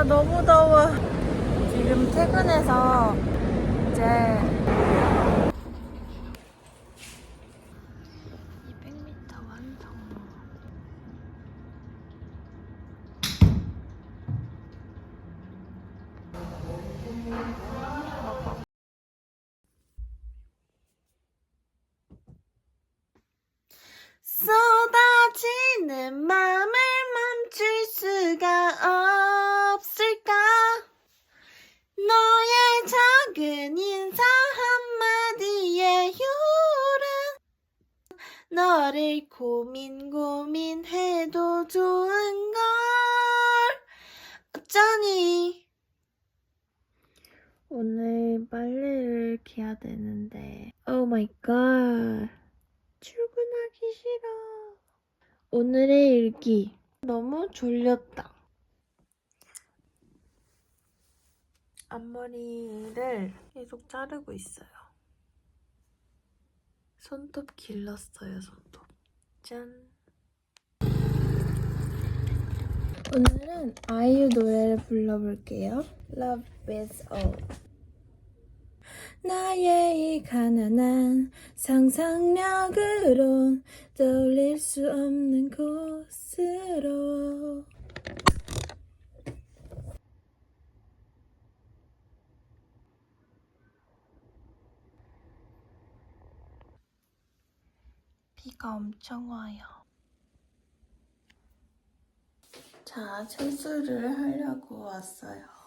아 너무 더워. 지금 퇴근해서 이제 200m 완성. 쏟아지는 맘을 멈출 수가 작은 인사 한마디에 요란 너를 고민 고민해도 좋은 걸. 어쩌니? 오늘 빨래를 개야 되는데. 오 마이 갓 출근하기 싫어. 오늘의 일기. 너무 졸렸다 앞머리를 계속 자르고 있어요. 손톱 길렀어요, 손톱. 짠. 오늘은 아이유 노래를 불러볼게요. Love is all. 나의 이 가난한 상상력으론 떠올릴 수 없는 곳으로 비가 엄청 와요. 자, 세수를 하려고 왔어요.